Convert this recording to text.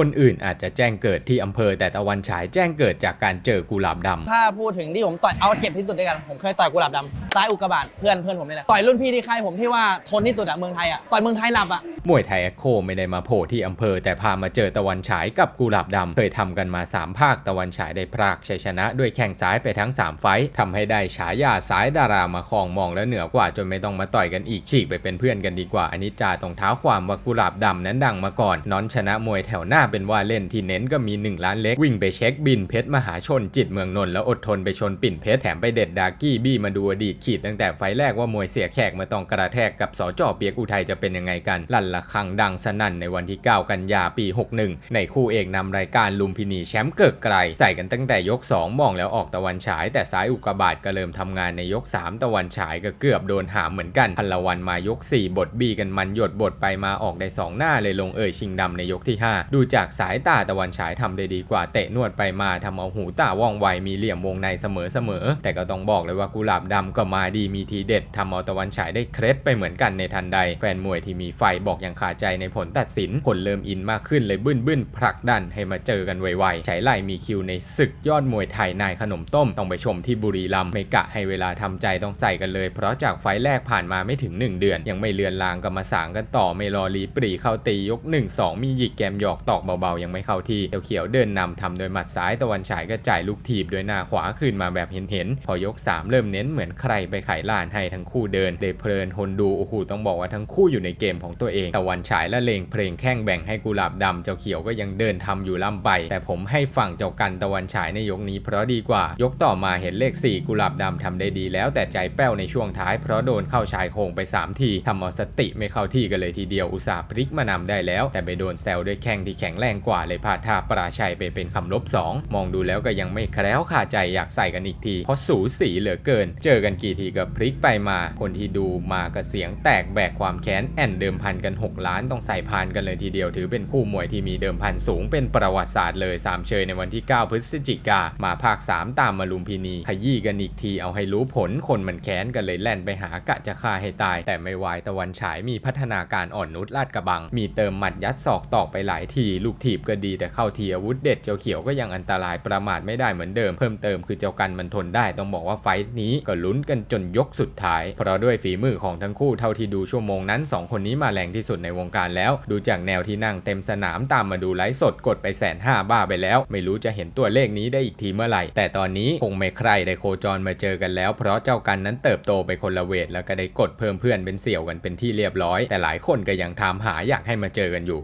คนอื่นอาจจะแจ้งเกิดที่อำเภอ แต่ตะวันฉายแจ้งเกิดจากการเจอกุหลาบดำถ้าพูดถึงที่ผมต่อยเอาเจ็บที่สุดด้วยกันผมเคยต่อยกุหลาบดำซ้ายอุกกาบาตเพื่อนเพื่อนผมนี่แหละต่อยรุ่นพี่ที่ค่ายผมที่ว่าทนที่สุดอะเมืองไทยอะต่อยเมืองไทยหลับอะ มวยไทยแอคโคไม่ได้มาโผล่ที่อำเภอ แต่พามาเจอตะวันฉายกับกุหลาบดำเคยทำกันมา 3 ภาคตะวันฉายได้พรากชัยชนะด้วยแข้งซ้ายไปทั้ง 3 ไฟทำให้ได้ฉายาสายดารามาครองมองแล้วเหนือกว่าจนไม่ต้องมาต่อยกันอีกฉีกไปเป็นเพื่อนกันดีกว่าอันนี้จาตรงเท้าความว่ากุหลาบดำนั้นดังมาก่อนน้อนชนะมวยแถวหน้าเป็นว่าเล่นที่เน้นก็มี 1 ล้านเล็กวิ่งไปเช็คบินเพชรมหาชนจิตเมืองนนท์แล้วอดทนไปชนปิ่นเพชรแถมไปเด็ดดากี้บี้มาดูอดีตขีดตั้งแต่ไฟแรกว่ามวยเสียแขกมาต้องกระแทกกับสจเปียกอุทัยจะเป็นยังไงกันลั่นละครังดังสนั่นในวันที่ 9 กันยาปี 61 ในคู่เอกนำรายการลุมพินีแชมป์เกิกไกล ใส่กันตั้งแต่ยก 2 มองแล้วออกตะวันฉาย แต่ซ้ายอุกบาตก็เริ่มทำงานในยก 3 ตะวันฉายก็เกือบโดนหามเหมือนกันพันละวันมายก 4 บทบีกันมันหยดบทไปมาออกได้ 2 หน้าเลยลงเอ่ยชิงดำในยกที่ 5 ดูจากสายตาตะวันฉายทำได้ดีกว่าเตะนวดไปมาทำเอาหูตาว่องไวมีเหลี่ยมวงในเสมอเสมอแต่ก็ต้องบอกเลยว่ากุหลาบดำก็มาดีมีทีเด็ดทำเอาตะวันฉายได้เคล็ดไปเหมือนกันในทันใด แฟนมวยที่มีไฟบอกย่างขาดใจในผลตัดสินคนเริ่มอินมากขึ้นเลยบึ้นบึ้นผลักดันให้มาเจอกันไวๆฉายไล่มีคิวในศึกยอดมวยไทยนายขนมต้มต้องไปชมที่บุรีรัมย์ไม่กะให้เวลาทำใจต้องใส่กันเลย เพราะจากไฟแรกผ่านมาไม่ถึง 1 เดือน ยังไม่เลือนลางก็มาสางกันต่อไม่รอรีปรีเข้าตียก 1 2 มีหยิกแกมหยอกตอกเบาๆ ยังไม่เข้าที่เขียวเดินนำทำโดยหมัดซ้ายตะวันฉายก็จ่ายลูกถีบโดยหน้าขวาขึ้นมาแบบเห็นๆพอยก 3 เริ่มเน้นเหมือนใครไปไขลานให้ทั้งคู่เดินเลยเพลินคนดูโอ้โหต้องบอกว่าทั้งคู่อยู่ในเกมของตัวเองตะวันฉายและเลงเพลงแข้งแบ่งให้กุหลาบดำเจ้าเขียวก็ยังเดินทำอยู่ล่ำไป แต่ผมให้ฝั่งเจ้ากันตะวันฉายในยกนี้เพราะดีกว่า ยกต่อมาเห็นเลข 4 กุหลาบดำทำได้ดีแล้วแต่ใจแป้วในช่วงท้ายเพราะโดนเข้าชายโครงไป 3 ทีทำเอาสติไม่เข้าที่กันเลยทีเดียวอุตส่าห์พลิกมานำได้แล้ว แต่ไปโดนแซวด้วยแข้งที่แข็งแรงกว่าเลยพาดท่าปราชัยไปเป็นคำลบสองมองดูแล้วก็ยังไม่แคล้วคาใจอยากใส่กันอีกทีเพราะสูสีเหลือเกิน เจอกันกี่ทีก็พลิกไปมา คนที่ดูมาก็เสียงแตกแบกความแค้นแอนเดิมพันกัน6 ล้านต้องใส่พานกันเลยทีเดียว ถือเป็นคู่มวยที่มีเดิมพันสูงเป็นประวัติศาสตร์เลยสามเชยในวันที่ 9 พฤศจิกา มาภาค 3 ตามมาลุมพินี ขยี้กันอีกทีเอาให้รู้ผลคนมันแค้นกันเลยแล่นไปหากะจะฆ่าให้ตาย แต่ไม่วายตะวันฉายมีพัฒนาการอ่อนนุชลาดกระบัง มีเติมหมัดยัดศอกตอกไปหลายที ลูกถีบก็ดีแต่เข้าทีอาวุธเด็ดเจ้าเขียวก็ยังอันตรายประมาทไม่ได้เหมือนเดิม เพิ่มเติมคือเจ้ากันมันทนได้ต้องบอกว่าไฟท์นี้ก็ลุ้นกันจนยกสุดท้ายเพราะด้วยฝีมือของทั้งคู่เท่าที่ดูชั่วโมงนั้นสองคนนี้มาแรงที่สุดในวงการแล้ว ดูจากแนวที่นั่งเต็มสนามตามมาดูไลฟ์สดกดไปแสนห้าบ้าไปแล้ว ไม่รู้จะเห็นตัวเลขนี้ได้อีกทีเมื่อไหร่ แต่ตอนนี้คงไม่ใครได้โคจรมาเจอกันแล้ว เพราะเจ้ากันนั้นเติบโตไปคนละเวท แล้วก็ได้กดเพิ่มเพื่อนเป็นเสี่ยวกันเป็นที่เรียบร้อย แต่หลายคนก็ยังถามหาอยากให้มาเจอกันอยู่